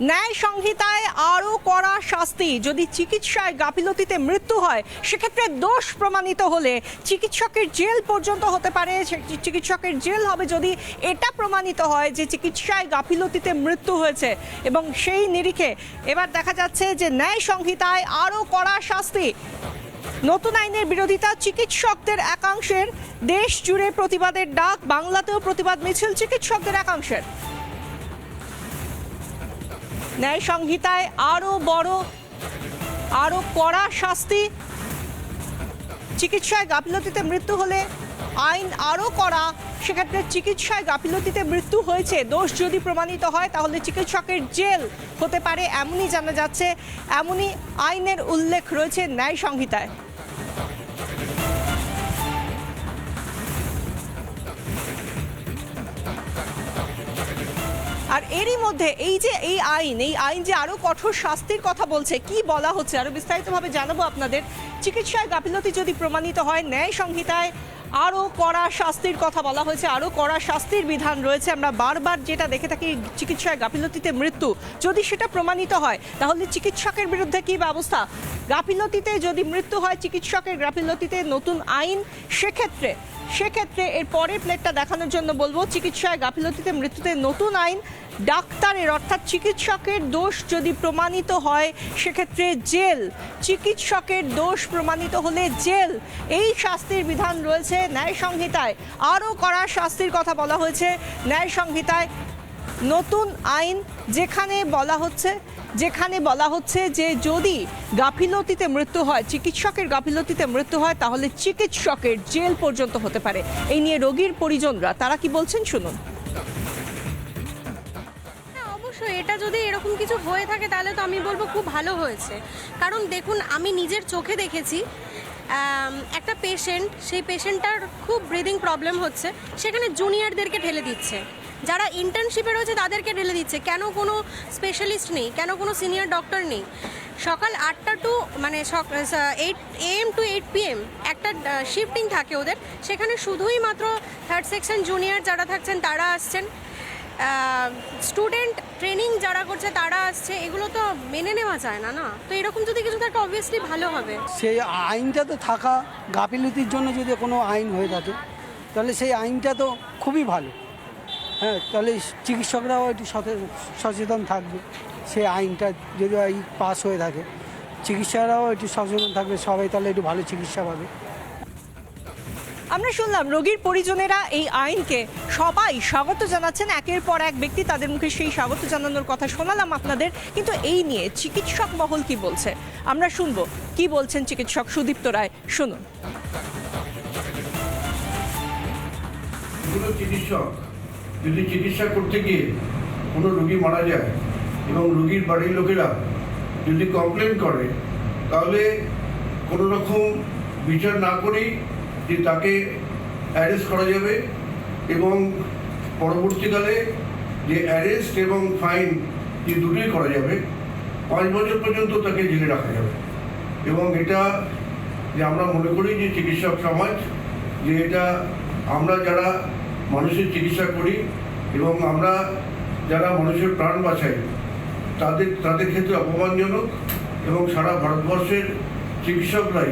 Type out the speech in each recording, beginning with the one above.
ন্যায় সংহিতায় আরও কড়া শাস্তি। যদি চিকিৎসায় গাফিলতিতে মৃত্যু হয়, সেক্ষেত্রে দোষ প্রমাণিত হলে চিকিৎসকের জেল পর্যন্ত হতে পারে। চিকিৎসকের জেল হবে যদি এটা প্রমাণিত হয় যে চিকিৎসায় গাফিলতিতে মৃত্যু হয়েছে। এবং সেই নিরিখে এবার দেখা যাচ্ছে যে ন্যায় সংহিতায় আরও কড়া শাস্তি। নতুন আইনের বিরোধিতা চিকিৎসকদের একাংশের। দেশ জুড়ে প্রতিবাদের ডাক, বাংলাতেও প্রতিবাদ মিছিল চিকিৎসকদের একাংশের। ন্যায় সংহিতায় আরও বড় আরও কড়া শাস্তি। চিকিৎসায় গাফিলতিতে মৃত্যু হলে আইন আরও কড়া, সেক্ষেত্রে চিকিৎসায় গাফিলতিতে মৃত্যু হয়েছে, দোষ যদি প্রমাণিত হয়, তাহলে চিকিৎসকের জেল হতে পারে, এমনই জানা যাচ্ছে, এমনই আইনের উল্লেখ রয়েছে ন্যায় সংহিতায় আর এরই মধ্যে এই যে এই আইন এই আইন যে আরও কঠোর শাস্তির কথা বলছে, কি বলা হচ্ছে? আরও বিস্তারিতভাবে জানাব আপনাদের। চিকিৎসায় গাফিলতি যদি প্রমাণিত হয়, ন্যায় সংহিতায় আরও কড়া শাস্তির কথা বলা হয়েছে আরও কড়া শাস্তির বিধান রয়েছে। আমরা বারবার যেটা দেখে থাকি, চিকিৎসায় গাফিলতিতে মৃত্যু। যদি সেটা প্রমাণিত হয়, তাহলে চিকিৎসকের বিরুদ্ধে কি ব্যবস্থা? গাফিলতিতে যদি মৃত্যু হয়, চিকিৎসকের গাফিলতিতে নতুন আইন, সেক্ষেত্রে সেক্ষেত্রে এর পরের প্লেটটা দেখানোর জন্য বলব, চিকিৎসায় গাফিলতিতে মৃত্যুতে নতুন আইন, ডাক্তারের অর্থাৎ চিকিৎসকের দোষ যদি প্রমাণিত হয়, সেক্ষেত্রে জেল, চিকিৎসকের দোষ প্রমাণিত হলে জেল। এই শাস্তির বিধান রয়েছে ন্যায় সংহিতায় আরও কড়া শাস্তির কথা বলা হয়েছে ন্যায় সংহিতায় নতুন আইন যেখানে বলা হচ্ছে, যেখানে বলা হচ্ছে যে যদি গাফিলতিতে মৃত্যু হয়, চিকিৎসকের গাফিলতিতে মৃত্যু হয়, তাহলে চিকিৎসকের জেল পর্যন্ত হতে পারে। এই নিয়ে রোগীর পরিজনরা, তারা কি বলছেন শুনুন। হ্যাঁ অবশ্যই। এটা যদি এরকম কিছু হয়ে থাকে, তাহলে তো আমি বলব খুব ভালো হয়েছে। কারণ দেখুন, আমি নিজের চোখে দেখেছি একটা পেশেন্ট সেই পেশেন্টটার খুব ব্রিদিং প্রবলেম হচ্ছে, সেখানে জুনিয়রদেরকে ঠেলে দিচ্ছে। যারা ইন্টার্নশিপে রয়েছে তাদেরকে ঠেলে দিচ্ছে। কেন কোনো স্পেশালিস্ট নেই? কেন কোনো সিনিয়র ডক্টর নেই? সকাল আটটা টু মানে eight AM to eight PM একটা শিফটিং থাকে ওদের। সেখানে শুধুই মাত্র থার্ড সেকশন জুনিয়র যারা থাকছেন তারা আসছেন। স্টুডেন্ট ট্রেনিং যারা করছে তারা আসছে। এগুলো তো মেনে নেওয়া যায় না না? তো এরকম যদি কিছু থাকে অবভিয়াসলি ভালো হবে। সেই আইনটা তো থাকা গাফিলতির জন্য যদি কোনো আইন হয়ে থাকে, তাহলে সেই আইনটা তো খুবই ভালো। হ্যাঁ তাহলে চিকিৎসকরাও একটু সচে- সচেতন থাকবে। সেই আইনটা যদি পাস হয়ে থাকে চিকিৎসকরাও একটু সচেতন থাকবে সবাই তাহলে একটু ভালো চিকিৎসা পাবে। আমরা শুনলাম রোগীর পরিজনেরা এই আইনকে সবাই স্বাগত জানাচ্ছেন। একের পর এক ব্যক্তি তাদের মুখে সেই স্বাগত জানানোর কথা শোনালাম আপনাদের কিন্তু এই নিয়ে চিকিৎসক মহল কি বলছে? আমরা শুনব কি বলছেন চিকিৎসক সুদীপ্ত রায়? শুনুন। চিকিৎসক যদি চিকিৎসা করতে গিয়ে কোনো রুগী মারা যায় এবং রুগীর বাড়ির লোকেরা যদি কমপ্লেন করে, তাহলে কোনো রকম বিচার না করেই যে তাকে অ্যারেস্ট করা যাবে এবং পরবর্তীকালে যে অ্যারেস্ট এবং ফাইন যে দুটোই করা যাবে, পাঁচ বছর পর্যন্ত তাকে জেলে রাখা যাবে। এবং এটা যে আমরা মনে করি যে চিকিৎসক সমাজ, যে এটা আমরা যারা মানুষের চিকিৎসা করি এবং আমরা যারা মানুষের প্রাণ বাঁচাই, তাদের তাদের ক্ষেত্রে অপমানজনক এবং সারা ভারতবর্ষের চিকিৎসকরাই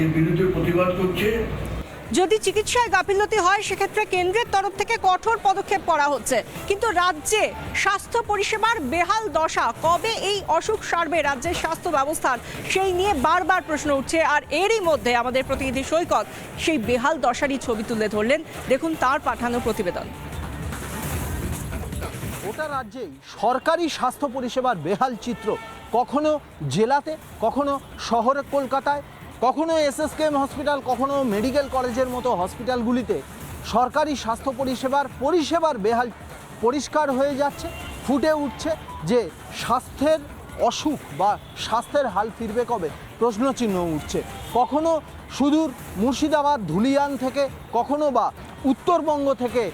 এর বিরুদ্ধে প্রতিবাদ করছে। যদি চিকিৎসায় গাফিলতি হয়, সেক্ষেত্রে কেন্দ্রের তরফ থেকে কঠোর পদক্ষেপ করা হচ্ছে। কিন্তু রাজ্যে স্বাস্থ্য পরিষেবার বেহাল দশা, কবে এই অসুখ সারবে রাজ্যের স্বাস্থ্য ব্যবস্থার, সেই নিয়ে বারবার প্রশ্ন উঠছে। আর এরই মধ্যে আমাদের প্রতিনিধি সৈকত সেই বেহাল দশারই ছবি তুলে ধরলেন। দেখুন তার পাঠানো প্রতিবেদন। গোটা রাজ্যেই সরকারি স্বাস্থ্য পরিষেবার বেহাল চিত্র। কখনো জেলাতে, কখনো শহরে, কলকাতায় কখনো এসএসকেএম হসপিটাল, কখনো মেডিকেল কলেজের মতো হসপিটালগুলিতে সরকারি স্বাস্থ্য পরিষেবার পরিষেবার বেহাল পরিষ্কার হয়ে যাচ্ছে, ফুটে উঠছে যে স্বাস্থ্যের অসুখ বা স্বাস্থ্যের হাল ফিরবে কবে? প্রশ্নচিহ্ন উঠছে। কখনো সুদূর মুর্শিদাবাদ, ধুলিয়ান থেকে, কখনো বা উত্তরবঙ্গ থেকে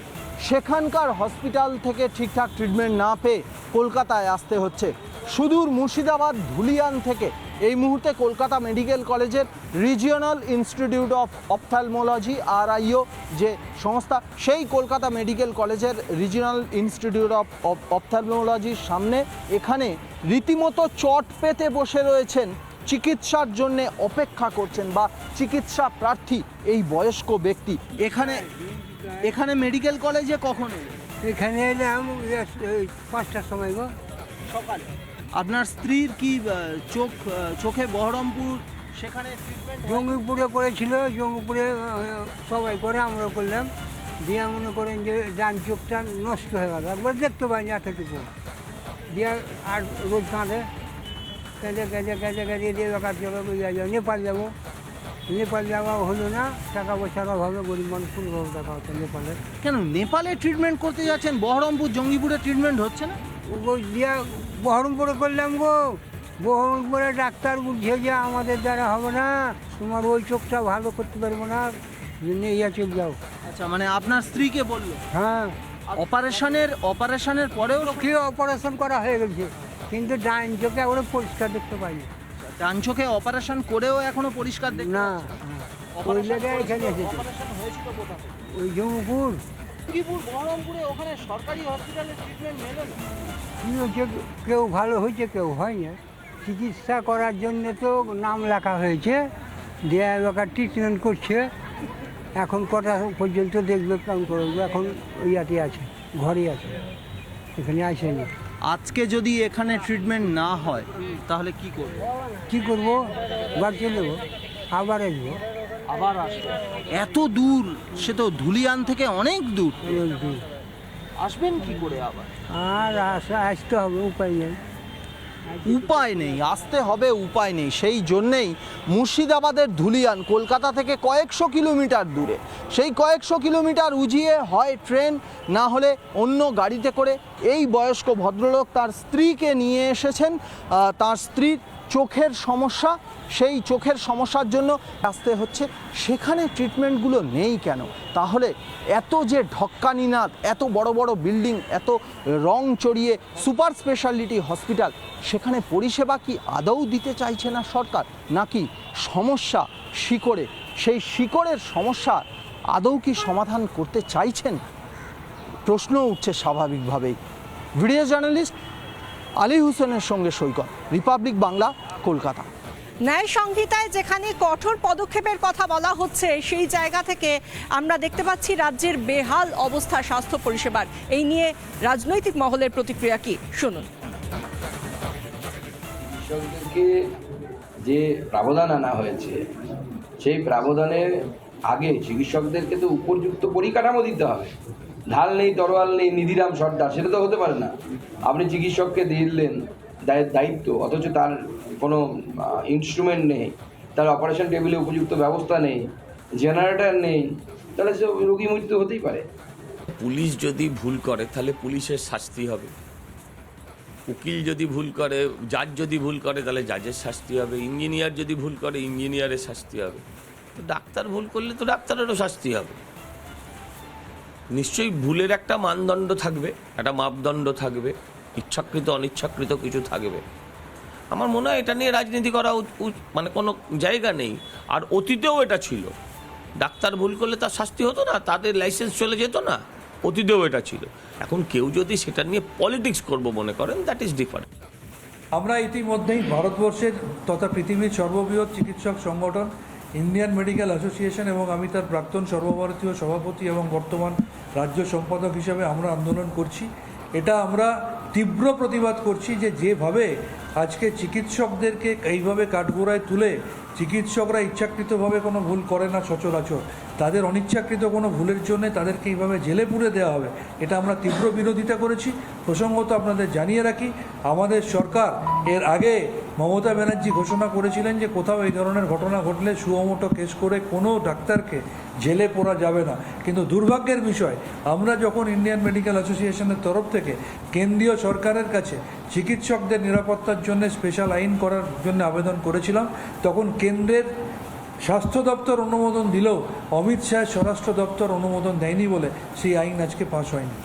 সেখানকার হসপিটাল থেকে ঠিকঠাক ট্রিটমেন্ট না পেয়ে কলকাতায় আসতে হচ্ছে। সুদূর মুর্শিদাবাদ, ধুলিয়ান থেকে এই মুহূর্তে কলকাতা মেডিকেল কলেজের regional institute of ophthalmology RIO যে সংস্থা সেই কলকাতা মেডিকেল কলেজের রিজিওনাল ইনস্টিটিউট অফ অপথ্যালমোলজির সামনে এখানে রীতিমতো চট পেতে বসে রয়েছেন। চিকিৎসার জন্য অপেক্ষা করছেন বা চিকিৎসা প্রার্থী এই বয়স্ক ব্যক্তি। এখানে এখানে মেডিকেল কলেজে কখন? এখানে এলাম পাঁচটার সময় গো। সকালে। আপনার স্ত্রীর কি চোখ চোখে বহরমপুর সেখানে জঙ্গিপুরে করেছিল জঙ্গিপুরে সবাই করে আমরা করলাম। দিয়ে মনে করেন যে ডান চোখটা নষ্ট হয়ে গেল। একবার দেখতে পাইনি এতটুকু। দিয়ে আর রোজ কাঁধে কেঁদে কেঁদে কেঁদে কেঁদে দিয়ে বেকার চলে নেপাল যাব। নেপাল যাওয়া হলো না টাকা পয়সার অভাবে গরিব মানুষ কোনোভাবে টাকা হতো নেপালে। কেন নেপালে ট্রিটমেন্ট করতে যাচ্ছেন বহরমপুর জঙ্গিপুরে ট্রিটমেন্ট হচ্ছে না? দিয়া বহরমপুরে করলাম গো। বহরমপুরে ডাক্তার বুঝছে যে আমাদের দ্বারা হবে না তোমার ওই চোখটা ভালো করতে পারব না নিয়ে চলে যাও। আচ্ছা মানে আপনার স্ত্রীকে বলল? হ্যাঁ। অপারেশনের অপারেশনের পরেও চোখে অপারেশন করা হয়ে গেছে কিন্তু ডাইন চোখে আমরা পরিষ্কার দেখতে পাইনি। ডান চোখে অপারেশন করেও এখনও পরিষ্কার দেখতে না ওই জায়গায় এখানে এসেছে? ওই জঙ্গিপুর। বহরমপুরে ওখানে সরকারি হসপিটালে ট্রিটমেন্ট মেলে না। কেউ ভালো হয়েছে কেউ হয়নি। চিকিৎসা করার জন্য তো নাম লেখা হয়েছে দেয়া এলাকার ট্রিটমেন্ট করছে। এখন কটা পর্যন্ত দেখবে কেমন করবে এখন ইয়াতে আছে ঘরে আছে। এখানে আসেনি আজকে যদি এখানে ট্রিটমেন্ট না হয় তাহলে কি করবে? কী করব? বাড়ি চলে যাব আবার আসব। আবার আসবে। এত দূর সে তো ধুলিয়ান থেকে অনেক দূর। আসবেন কি করে আবার? আর আসা আসতে হবে উপায় নেই। উপায় নেই আসতে হবে উপায় নেই। সেই জন্যেই মুর্শিদাবাদের ধুলিয়ান কলকাতা থেকে কয়েকশো কিলোমিটার দূরে। সেই কয়েকশো কিলোমিটার উজিয়ে হয় ট্রেন না হলে অন্য গাড়িতে করে। এই বয়স্ক ভদ্রলোক তার স্ত্রীকে নিয়ে এসেছেন। তার স্ত্রীর চোখের সমস্যা, সেই চোখের সমস্যার জন্য আসতে হচ্ছে। সেখানে ট্রিটমেন্টগুলো নেই কেন? তাহলে এত যে ঢক্কানিনাথ এত বড় বড় বিল্ডিং এত রং চড়িয়ে সুপার স্পেশালিটি হসপিটাল সেখানে পরিষেবা কি আদৌ দিতে চাইছে না সরকার? নাকি সমস্যা শিকড়ে? সেই শিকড়ের সমস্যা আদৌ কি সমাধান করতে চাইছেন? প্রশ্ন উঠছে স্বাভাবিকভাবেই। ভিডিও জার্নালিস্ট আলী হোসেনের সঙ্গে সৈকত রিপাবলিক বাংলা কলকাতা। ন্যায় সংহিতায় যেখানে কঠোর পদক্ষেপের কথা বলা হচ্ছে সেই জায়গা থেকে আমরা দেখতে পাচ্ছি রাজ্যের বেহাল অবস্থা স্বাস্থ্য পরিষেবার। এই নিয়ে রাজনৈতিক মহলের প্রতিক্রিয়া কি? শুনুন। কৃষকদেরকে যে প্রাবধান আনা হয়েছে সেই প্রাবধানের আগে চিকিৎসকদেরকে তো উপযুক্ত পরিকাঠামো দিতে হবে। ঢাল নেই, তরোয়াল নেই, নিধিরাম সর্দার, সেটা তো হতে পারে না। আপনি চিকিৎসককে দিলেন, দায়- দায়িত্ব, অথচ তার কোনো ইনস্ট্রুমেন্ট নেই, তার অপারেশন টেবিলে উপযুক্ত ব্যবস্থা নেই জেনারেটর নেই, তাহলে সে রোগী মৃত্যু হতেই পারে। পুলিশ যদি ভুল করে, তাহলে পুলিশের শাস্তি হবে। উকিল যদি ভুল করে, জাজ যদি ভুল করে, তাহলে জাজের শাস্তি হবে। ইঞ্জিনিয়ার যদি ভুল করে ইঞ্জিনিয়ারের শাস্তি হবে। তো ডাক্তার ভুল করলে তো ডাক্তারেরও শাস্তি হবে। নিশ্চয়ই ভুলের একটা মানদণ্ড থাকবে, একটা মাপদণ্ড থাকবে, ইচ্ছাকৃত, অনিচ্ছাকৃত কিছু থাকবে। আমার মনে হয় এটা নিয়ে রাজনীতি করা মানে কোনো জায়গা নেই। আর অতীতেও এটা ছিল। ডাক্তার ভুল করলে তার শাস্তি হতো না, তাদের লাইসেন্স চলে যেত না, অতীতেও এটা ছিল। এখন কেউ যদি সেটা নিয়ে পলিটিক্স করব মনে করেন দ্যাট ইজ ডিফারেন্ট আমরা ইতিমধ্যেই ভারতবর্ষের তথা পৃথিবীর সর্ববৃহৎ চিকিৎসক সংগঠন ইন্ডিয়ান মেডিকেল অ্যাসোসিয়েশন এবং আমি তার প্রাক্তন সর্বভারতীয় সভাপতি এবং বর্তমান রাজ্য সম্পাদক হিসাবে আমরা আন্দোলন করছি। এটা আমরা তীব্র প্রতিবাদ করছি যে যেভাবে আজকে চিকিৎসকদেরকে এইভাবে কাঠগোড়ায় তুলে চিকিৎসকরা ইচ্ছাকৃতভাবে কোনো ভুল করে না সচরাচর। তাদের অনিচ্ছাকৃত কোনো ভুলের জন্য তাদেরকে এইভাবে জেলে পুরে দেওয়া হবে, এটা আমরা তীব্র বিরোধিতা করেছি। প্রসঙ্গত আপনাদের জানিয়ে রাখি, আমাদের সরকার এর আগে মমতা ব্যানার্জি ঘোষণা করেছিলেন যে কোথাও এই ধরনের ঘটনা ঘটলে সুমোটো কেস করে কোনো ডাক্তারকে জেলে পড়া যাবে না। কিন্তু দুর্ভাগ্যের বিষয়, আমরা যখন ইন্ডিয়ান মেডিকেল অ্যাসোসিয়েশনের তরফ থেকে কেন্দ্রীয় সরকারের কাছে চিকিৎসকদের নিরাপত্তার জন্য স্পেশাল আইন করার জন্য আবেদন করেছিলাম, তখন কেন্দ্রের স্বাস্থ্য দপ্তর অনুমোদন দিলেও অমিত শাহের স্বরাষ্ট্র দপ্তর অনুমোদন দেয়নি বলে সেই আইন আজকে পাশ হয়নি।